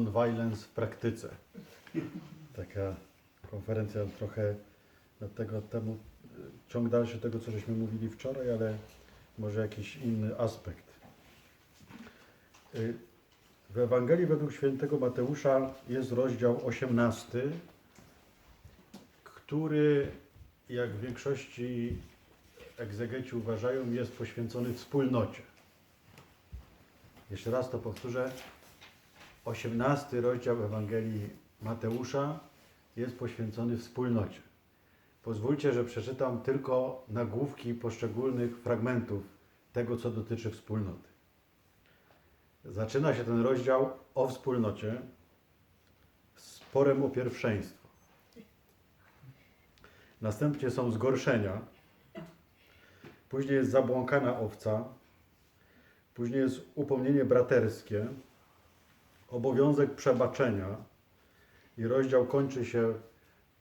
Non-violence w praktyce. Taka konferencja trochę tego temu, ciąg dalszy tego, co żeśmy mówili wczoraj, ale może jakiś inny aspekt. Y, W Ewangelii według świętego Mateusza jest rozdział 18, który, jak w większości egzegeci uważają, jest poświęcony wspólnocie. Jeszcze raz to powtórzę. 18 rozdział Ewangelii Mateusza jest poświęcony wspólnocie. Pozwólcie, że przeczytam tylko nagłówki poszczególnych fragmentów tego, co dotyczy wspólnoty. Zaczyna się ten rozdział o wspólnocie sporem o pierwszeństwo. Następnie są zgorszenia. Później jest zabłąkana owca. Później jest upomnienie braterskie obowiązek przebaczenia i rozdział kończy się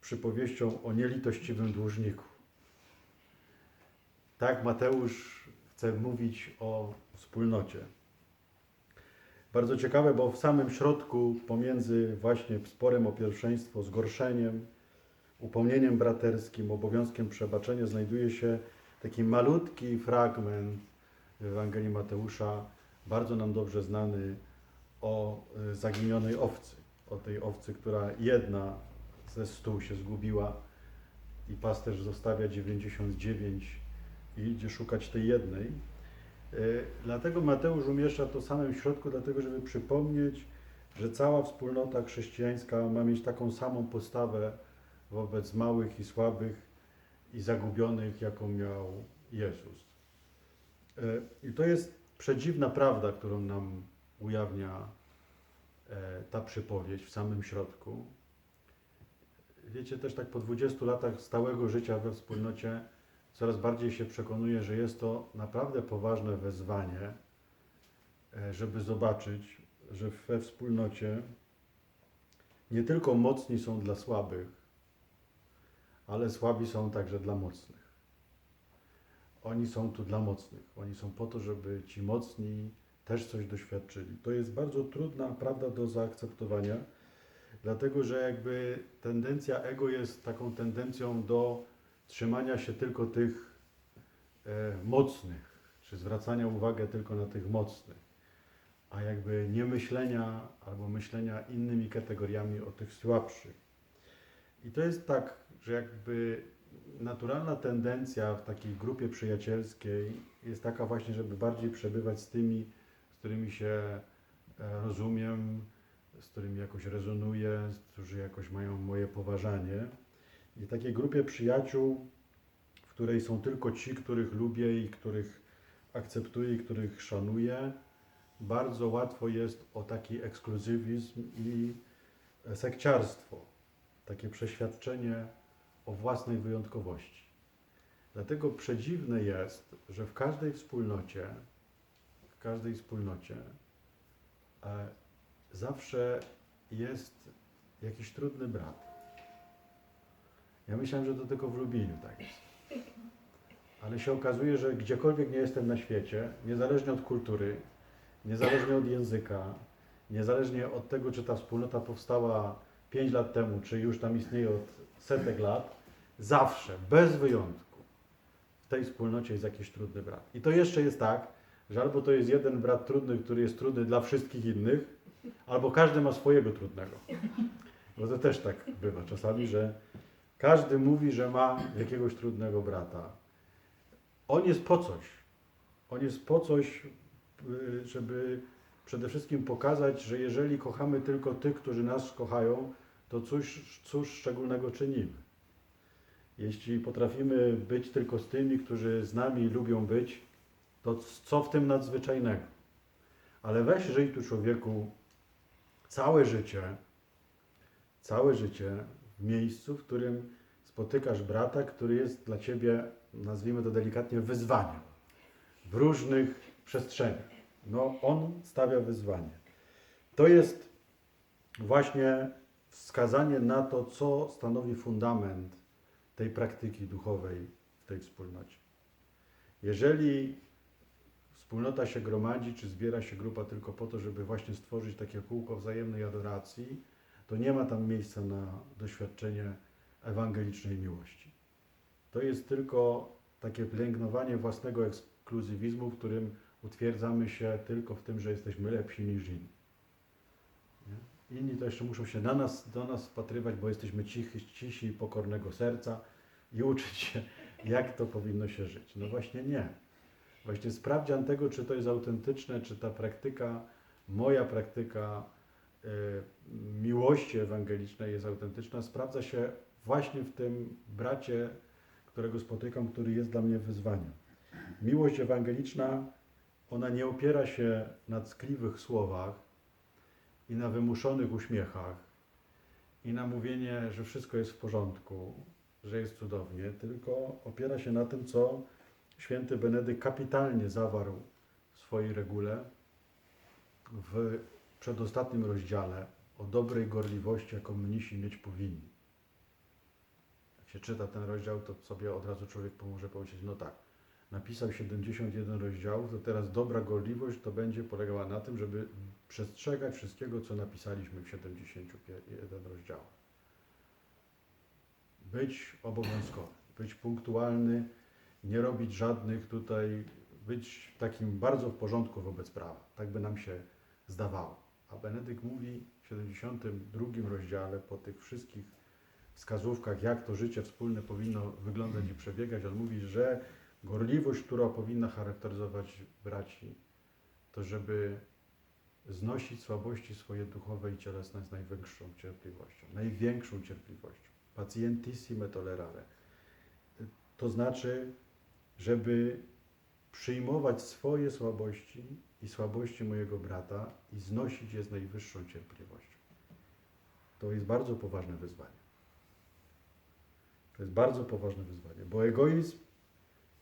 przypowieścią o nielitościwym dłużniku. Tak Mateusz chce mówić o wspólnocie. Bardzo ciekawe, bo w samym środku, pomiędzy właśnie sporem o pierwszeństwo, zgorszeniem, upomnieniem braterskim, obowiązkiem przebaczenia, znajduje się taki malutki fragment w Ewangelii Mateusza, bardzo nam dobrze znany, o y, zaginionej owcy. O tej owcy, która jedna ze stu się zgubiła i pasterz zostawia 99 i idzie szukać tej jednej. Y, Dlatego Mateusz umieszcza to w samym środku, dlatego żeby przypomnieć, że cała wspólnota chrześcijańska ma mieć taką samą postawę wobec małych i słabych i zagubionych, jaką miał Jezus. Y, I to jest przedziwna prawda, którą nam ujawnia e, ta przypowieść w samym środku. Wiecie, też tak po 20 latach stałego życia we wspólnocie coraz bardziej się przekonuję, że jest to naprawdę poważne wezwanie, e, żeby zobaczyć, że we wspólnocie nie tylko mocni są dla słabych, ale słabi są także dla mocnych. Oni są tu dla mocnych. Oni są po to, żeby ci mocni też coś doświadczyli. To jest bardzo trudna prawda do zaakceptowania, dlatego że jakby tendencja ego jest taką tendencją do trzymania się tylko tych e, mocnych, czy zwracania uwagi tylko na tych mocnych, a jakby nie myślenia albo myślenia innymi kategoriami o tych słabszych. I to jest tak, że jakby naturalna tendencja w takiej grupie przyjacielskiej jest taka właśnie, żeby bardziej przebywać z tymi, którymi się e, rozumiem, z którymi jakoś rezonuję, którzy jakoś mają moje poważanie. I takiej grupie przyjaciół, w której są tylko ci, których lubię i których akceptuję i których szanuję, bardzo łatwo jest o taki ekskluzywizm i sekciarstwo, takie przeświadczenie o własnej wyjątkowości. Dlatego przedziwne jest, że w każdej wspólnocie, każdej wspólnocie zawsze jest jakiś trudny brat. Ja myślałem, że to tylko w Lubieniu tak jest. Ale się okazuje, że gdziekolwiek nie jestem na świecie, niezależnie od kultury, niezależnie od języka, niezależnie od tego, czy ta wspólnota powstała 5 lat temu, czy już tam istnieje od setek lat, zawsze, bez wyjątku, w tej wspólnocie jest jakiś trudny brat. I to jeszcze jest tak, że albo to jest jeden brat trudny, który jest trudny dla wszystkich innych, albo każdy ma swojego trudnego. Bo to też tak bywa czasami, że każdy mówi, że ma jakiegoś trudnego brata. On jest po coś. On jest po coś, y, żeby przede wszystkim pokazać, że jeżeli kochamy tylko tych, którzy nas kochają, to cóż, cóż szczególnego czynimy. Jeśli potrafimy być tylko z tymi, którzy z nami lubią być, to co w tym nadzwyczajnego? Ale weź żyj tu człowieku całe życie, całe życie w miejscu, w którym spotykasz brata, który jest dla ciebie, nazwijmy to delikatnie, wyzwaniem w różnych przestrzeniach. No, on stawia wyzwanie. To jest właśnie wskazanie na to, co stanowi fundament tej praktyki duchowej w tej wspólnocie. Jeżeli wspólnota się gromadzi, czy zbiera się grupa tylko po to, żeby właśnie stworzyć takie kółko wzajemnej adoracji, to nie ma tam miejsca na doświadczenie ewangelicznej miłości. To jest tylko takie pielęgnowanie własnego ekskluzywizmu, w którym utwierdzamy się tylko w tym, że jesteśmy lepsi niż inni. Nie? Inni to jeszcze muszą się na nas, do nas wpatrywać, bo jesteśmy cichy, cisi, pokornego serca i uczyć się, jak to powinno się żyć. No właśnie nie. Właśnie sprawdzian tego, czy to jest autentyczne, czy ta praktyka, moja praktyka y, miłości ewangelicznej jest autentyczna, sprawdza się właśnie w tym bracie, którego spotykam, który jest dla mnie wyzwaniem. Miłość ewangeliczna, ona nie opiera się na ckliwych słowach i na wymuszonych uśmiechach i na mówienie, że wszystko jest w porządku, że jest cudownie, tylko opiera się na tym, co święty Benedykt kapitalnie zawarł w swojej regule w przedostatnim rozdziale o dobrej gorliwości, jaką mnisi mieć powinni. Jak się czyta ten rozdział, to sobie od razu człowiek może pomyśleć, no tak, napisał 71 rozdziałów, to teraz dobra gorliwość to będzie polegała na tym, żeby przestrzegać wszystkiego, co napisaliśmy w 71 rozdziałach. Być obowiązkowy, być punktualny, nie robić żadnych tutaj, być takim bardzo w porządku wobec prawa. Tak by nam się zdawało. A Benedykt mówi w 72 rozdziale po tych wszystkich wskazówkach, jak to życie wspólne powinno wyglądać i przebiegać, on mówi, że gorliwość, która powinna charakteryzować braci, to żeby znosić słabości swoje duchowe i cielesne z największą cierpliwością, największą cierpliwością. Pacientissime tolerare. To znaczy, żeby przyjmować swoje słabości i słabości mojego brata i znosić je z najwyższą cierpliwością. To jest bardzo poważne wyzwanie. To jest bardzo poważne wyzwanie, bo egoizm,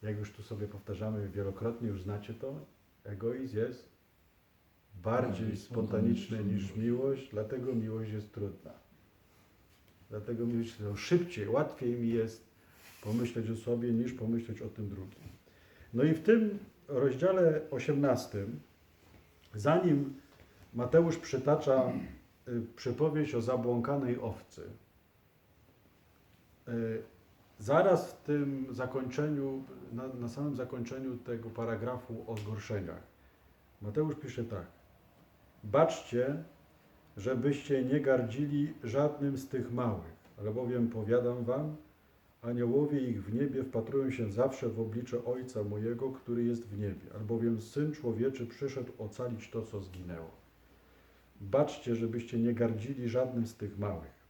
jak już tu sobie powtarzamy wielokrotnie, już znacie to, egoizm jest bardziej spontaniczny niż miłość, dlatego miłość jest trudna. Dlatego miłość szybciej, łatwiej mi jest pomyśleć o sobie niż pomyśleć o tym drugim. No i w tym rozdziale 18, zanim Mateusz przytacza y, przypowieść o zabłąkanej owcy, y, zaraz w tym zakończeniu, na, na samym zakończeniu tego paragrafu o zgorszeniach, Mateusz pisze tak. Baczcie, żebyście nie gardzili żadnym z tych małych, albowiem powiadam wam, Aniołowie ich w niebie wpatrują się zawsze w oblicze Ojca mojego, który jest w niebie, albowiem Syn Człowieczy przyszedł ocalić to, co zginęło. Baczcie, żebyście nie gardzili żadnym z tych małych.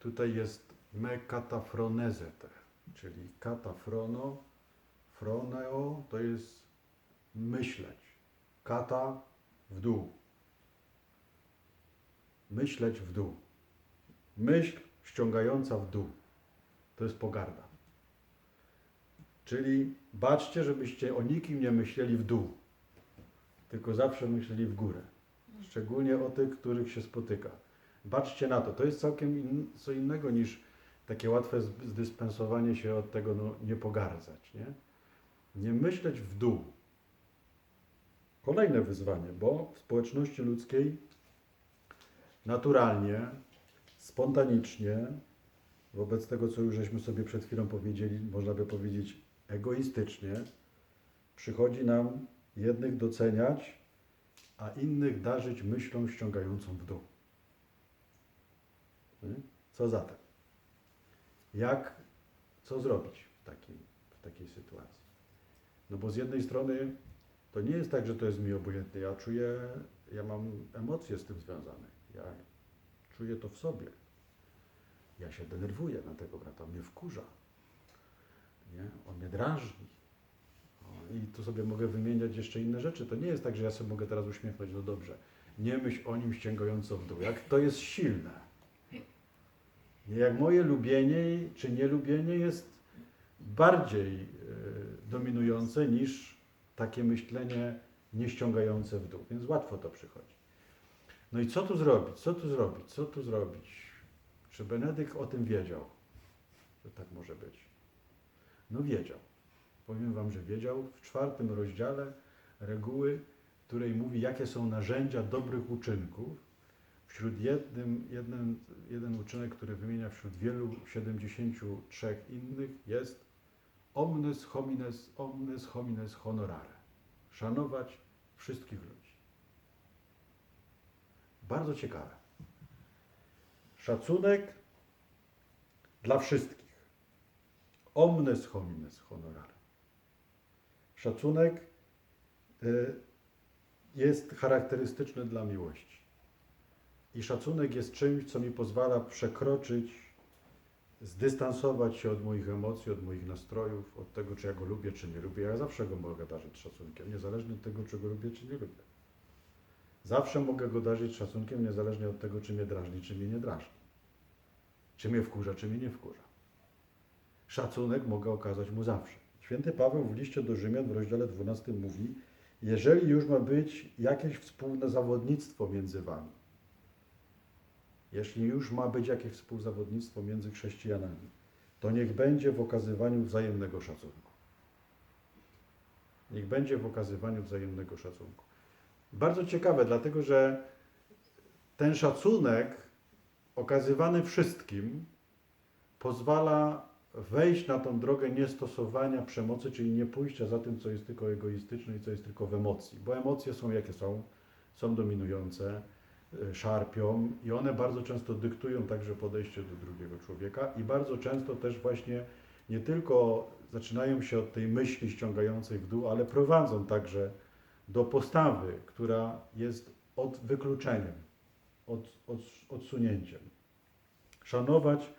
Tutaj jest me katafronezete, czyli katafrono, froneo to jest myśleć, kata w dół. Myśleć w dół. Myśl ściągająca w dół. To jest pogarda. Czyli baczcie, żebyście o nikim nie myśleli w dół, tylko zawsze myśleli w górę. Szczególnie o tych, których się spotyka. Baczcie na to. To jest całkiem in, co innego niż takie łatwe zdyspensowanie się od tego, no, nie pogardzać. Nie? nie myśleć w dół. Kolejne wyzwanie, bo w społeczności ludzkiej naturalnie, spontanicznie, wobec tego, co już żeśmy sobie przed chwilą powiedzieli, można by powiedzieć egoistycznie, przychodzi nam jednych doceniać, a innych darzyć myślą ściągającą w dół. Co zatem? Jak, co zrobić w, takim, w takiej sytuacji? No bo z jednej strony to nie jest tak, że to jest mi obojętne. Ja czuję, ja mam emocje z tym związane. Ja czuję to w sobie. Ja się denerwuję na tego brata, on mnie wkurza. Nie? On mnie drażni. I tu sobie mogę wymieniać jeszcze inne rzeczy. To nie jest tak, że ja sobie mogę teraz uśmiechnąć, no dobrze. Nie myśl o nim ściągająco w dół. Jak to jest silne. Jak moje lubienie czy nielubienie jest bardziej e, dominujące niż takie myślenie nieściągające w dół. Więc łatwo to przychodzi. No i co tu zrobić? Co tu zrobić? Co tu zrobić? Czy Benedykt o tym wiedział, że tak może być? No wiedział. powiem Wam, że wiedział, w czwartym rozdziale reguły, której mówi, jakie są narzędzia dobrych uczynków. Wśród jednym, jeden, jeden uczynek, który wymienia wśród wielu 73 innych jest omnes homines, omnes homines honorare. Szanować wszystkich ludzi. Bardzo ciekawe. Szacunek dla wszystkich. Omnes homines honorare. Szacunek y, jest charakterystyczny dla miłości. I szacunek jest czymś, co mi pozwala przekroczyć, zdystansować się od moich emocji, od moich nastrojów, od tego, czy ja go lubię, czy nie lubię. Ja zawsze go mogę darzyć szacunkiem, niezależnie od tego, czy go lubię, czy nie lubię. Zawsze mogę go darzyć szacunkiem, niezależnie od tego, czy mnie drażni, czy mnie nie drażni. Czy mnie wkurza, czy mnie nie wkurza. Szacunek mogę okazać mu zawsze. Święty Paweł w liście do Rzymian w rozdziale 12 mówi, jeżeli już ma być jakieś wspólne zawodnictwo między wami, jeśli już ma być jakieś współzawodnictwo między chrześcijanami, to niech będzie w okazywaniu wzajemnego szacunku. Niech będzie w okazywaniu wzajemnego szacunku. Bardzo ciekawe, dlatego że ten szacunek okazywany wszystkim pozwala wejść na tą drogę niestosowania przemocy, czyli nie pójścia za tym, co jest tylko egoistyczne i co jest tylko w emocji. Bo emocje są jakie są, są dominujące, y, szarpią i one bardzo często dyktują także podejście do drugiego człowieka i bardzo często też właśnie nie tylko zaczynają się od tej myśli ściągającej w dół, ale prowadzą także do postawy, która jest od wykluczeniem, od, od, odsunięciem. Szanować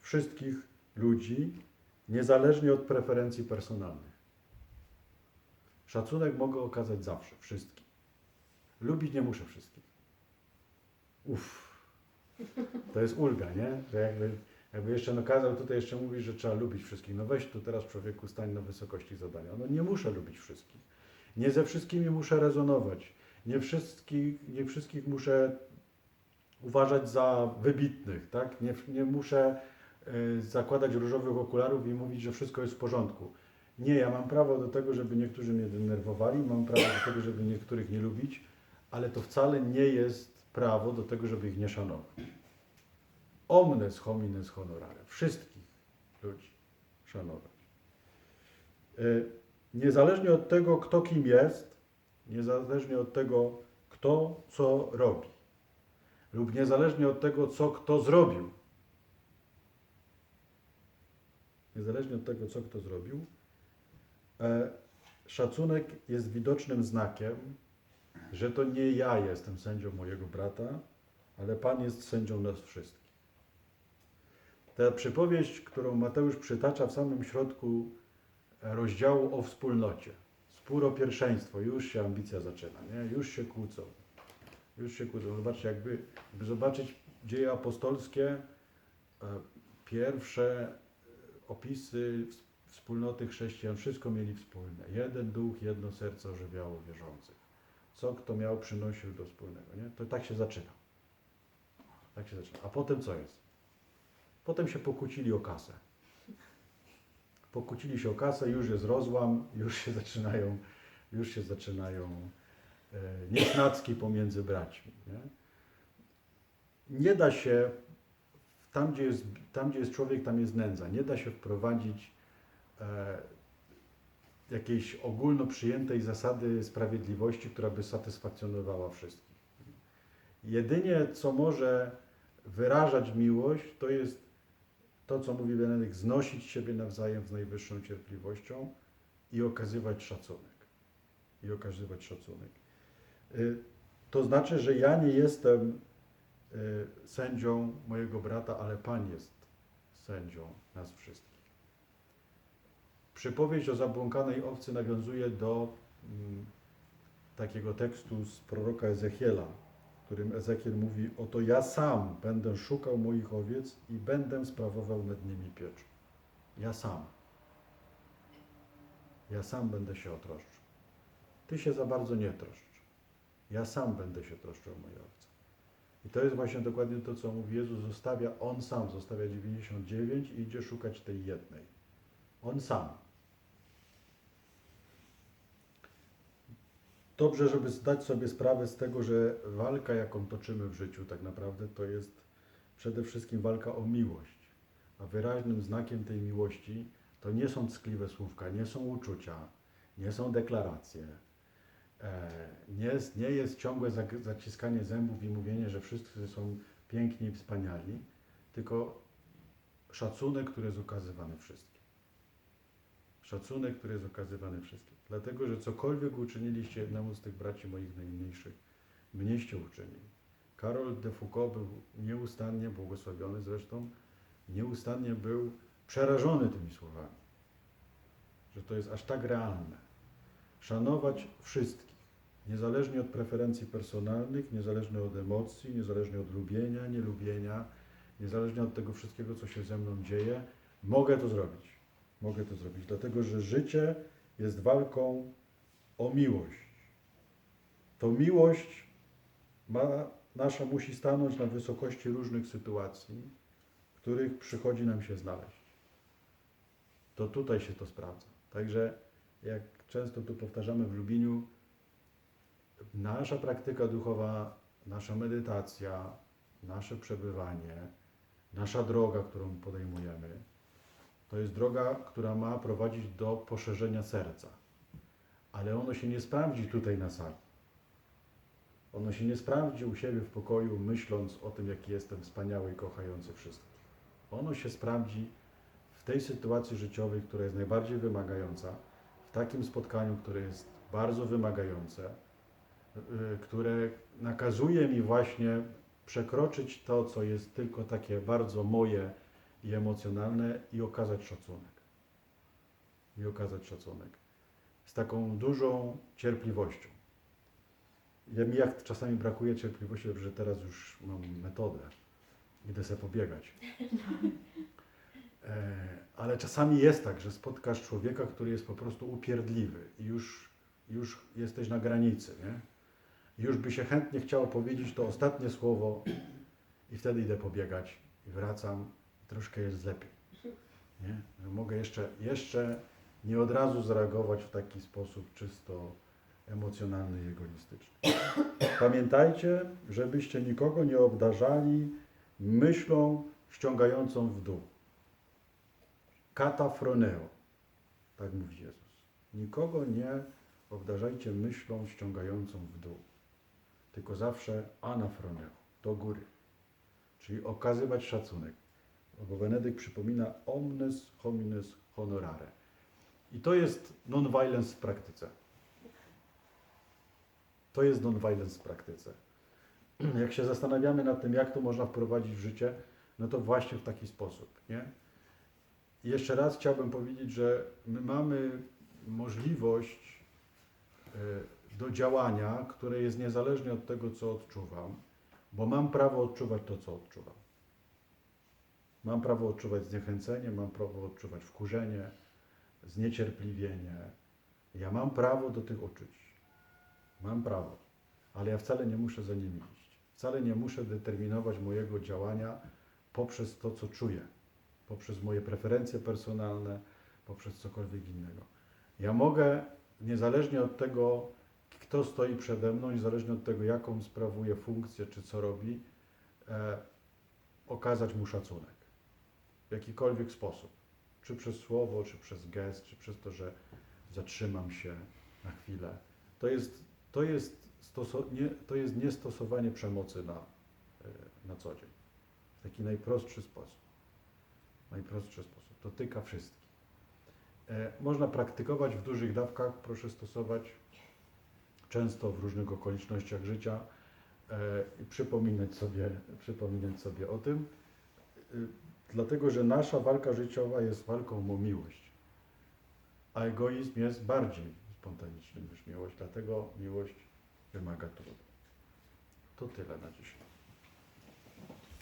wszystkich ludzi, niezależnie od preferencji personalnych. Szacunek mogę okazać zawsze, wszystkim. Lubić nie muszę wszystkich. Uff, to jest ulga, nie? Że jakby, jakby jeszcze no kazał tutaj jeszcze mówić, że trzeba lubić wszystkich. No weź tu teraz człowieku stań na wysokości zadania. No nie muszę lubić wszystkich. Nie ze wszystkimi muszę rezonować. Nie wszystkich, nie wszystkich muszę uważać za wybitnych, tak? Nie, nie muszę y, zakładać różowych okularów i mówić, że wszystko jest w porządku. Nie, ja mam prawo do tego, żeby niektórzy mnie denerwowali, mam prawo do tego, żeby niektórych nie lubić, ale to wcale nie jest prawo do tego, żeby ich nie szanować. Omnes homines honorare. Wszystkich ludzi szanować. Y, Niezależnie od tego, kto kim jest, niezależnie od tego, kto co robi, lub niezależnie od tego, co kto zrobił, niezależnie od tego, co kto zrobił, e, szacunek jest widocznym znakiem, że to nie ja jestem sędzią mojego brata, ale Pan jest sędzią nas wszystkich. Ta przypowieść, którą Mateusz przytacza w samym środku rozdziału o wspólnocie, spór o pierwszeństwo, już się ambicja zaczyna, nie? już się kłócą. Już się kłócą. Zobaczcie, jakby, jakby zobaczyć dzieje apostolskie, e, pierwsze e, opisy ws- wspólnoty chrześcijan, wszystko mieli wspólne. Jeden duch, jedno serce ożywiało wierzących. Co kto miał, przynosił do wspólnego. Nie? To tak się zaczyna. Tak się zaczyna. A potem co jest? Potem się pokłócili o kasę. Pokłócili się o kasę, już jest rozłam, już się zaczynają, już się zaczynają e, niesnacki pomiędzy braćmi. Nie? nie da się, tam gdzie, jest, tam gdzie jest człowiek, tam jest nędza. Nie da się wprowadzić e, jakiejś ogólno przyjętej zasady sprawiedliwości, która by satysfakcjonowała wszystkich. Jedynie co może wyrażać miłość, to jest to, co mówi Benedykt, znosić siebie nawzajem z najwyższą cierpliwością i okazywać szacunek. I okazywać szacunek. Y, To znaczy, że ja nie jestem y, sędzią mojego brata, ale Pan jest sędzią nas wszystkich. Przypowieść o zabłąkanej owcy nawiązuje do mm, takiego tekstu z proroka Ezechiela, którym Ezekiel mówi: Oto ja sam będę szukał moich owiec i będę sprawował nad nimi piecz. Ja sam. Ja sam będę się otroszczył. Ty się za bardzo nie troszcz. Ja sam będę się troszczył o moje owce. I to jest właśnie dokładnie to, co mówi Jezus, zostawia, On sam zostawia 99 i idzie szukać tej jednej. On sam. Dobrze, żeby zdać sobie sprawę z tego, że walka, jaką toczymy w życiu, tak naprawdę to jest przede wszystkim walka o miłość. A wyraźnym znakiem tej miłości to nie są ckliwe słówka, nie są uczucia, nie są deklaracje. E, Nie jest, nie jest ciągłe zaciskanie zębów i mówienie, że wszyscy są piękni i wspaniali, tylko szacunek, który jest okazywany wszystkim. Szacunek, który jest okazywany wszystkim. Dlatego, że cokolwiek uczyniliście jednemu z tych braci moich najmniejszych, mnieście uczynili. Karol de Foucault był nieustannie, błogosławiony zresztą, nieustannie był przerażony tymi słowami. Że to jest aż tak realne. Szanować wszystkich, niezależnie od preferencji personalnych, niezależnie od emocji, niezależnie od lubienia, nielubienia, niezależnie od tego wszystkiego, co się ze mną dzieje, mogę to zrobić. Mogę to zrobić, dlatego że życie jest walką o miłość. To miłość ma, nasza musi stanąć na wysokości różnych sytuacji, w których przychodzi nam się znaleźć. To tutaj się to sprawdza. Także jak często tu powtarzamy w Lubliniu, nasza praktyka duchowa, nasza medytacja, nasze przebywanie, nasza droga, którą podejmujemy, to jest droga, która ma prowadzić do poszerzenia serca. Ale ono się nie sprawdzi tutaj na sali. Ono się nie sprawdzi u siebie w pokoju, myśląc o tym, jaki jestem wspaniały i kochający wszystkich. Ono się sprawdzi w tej sytuacji życiowej, która jest najbardziej wymagająca, w takim spotkaniu, które jest bardzo wymagające, y, które nakazuje mi właśnie przekroczyć to, co jest tylko takie bardzo moje i emocjonalne i okazać szacunek. I okazać szacunek. Z taką dużą cierpliwością. Ja mi jak czasami brakuje cierpliwości, że teraz już mam metodę. Idę sobie pobiegać. E, ale czasami jest tak, że spotkasz człowieka, który jest po prostu upierdliwy i już, już jesteś na granicy, nie? Już by się chętnie chciało powiedzieć to ostatnie słowo i wtedy idę pobiegać i wracam troszkę jest lepiej. Nie? Że mogę jeszcze, jeszcze nie od razu zareagować w taki sposób czysto emocjonalny i egoistyczny. Pamiętajcie, żebyście nikogo nie obdarzali myślą ściągającą w dół. Katafroneo, tak mówi Jezus. Nikogo nie obdarzajcie myślą ściągającą w dół, tylko zawsze anafroneo, do góry. Czyli okazywać szacunek. Bo Benedykt przypomina omnes homines honorare. I to jest non-violence w praktyce. To jest non-violence w praktyce. Jak się zastanawiamy nad tym, jak to można wprowadzić w życie, no to właśnie w taki sposób, nie? I jeszcze raz chciałbym powiedzieć, że my mamy możliwość e, do działania, które jest niezależne od tego, co odczuwam, bo mam prawo odczuwać to, co odczuwam. Mam prawo odczuwać zniechęcenie, mam prawo odczuwać wkurzenie, zniecierpliwienie. Ja mam prawo do tych uczuć. Mam prawo, ale ja wcale nie muszę za nimi iść. Wcale nie muszę determinować mojego działania poprzez to, co czuję, poprzez moje preferencje personalne, poprzez cokolwiek innego. Ja mogę, niezależnie od tego, kto stoi przede mną, niezależnie od tego, jaką sprawuje funkcję, czy co robi, e, okazać mu szacunek. W jakikolwiek sposób. Czy przez słowo, czy przez gest, czy przez to, że zatrzymam się na chwilę. To jest, to jest, nie, to jest niestosowanie przemocy na, e, na co dzień. W taki najprostszy sposób. Najprostszy sposób. Dotyka wszystkich. E, można praktykować w dużych dawkach, proszę stosować często w różnych okolicznościach życia e, i przypominać sobie, przypominać sobie o tym, dlatego że nasza walka życiowa jest walką o miłość, a egoizm jest bardziej spontaniczny niż miłość, dlatego miłość wymaga trudu. To tyle na dzisiaj.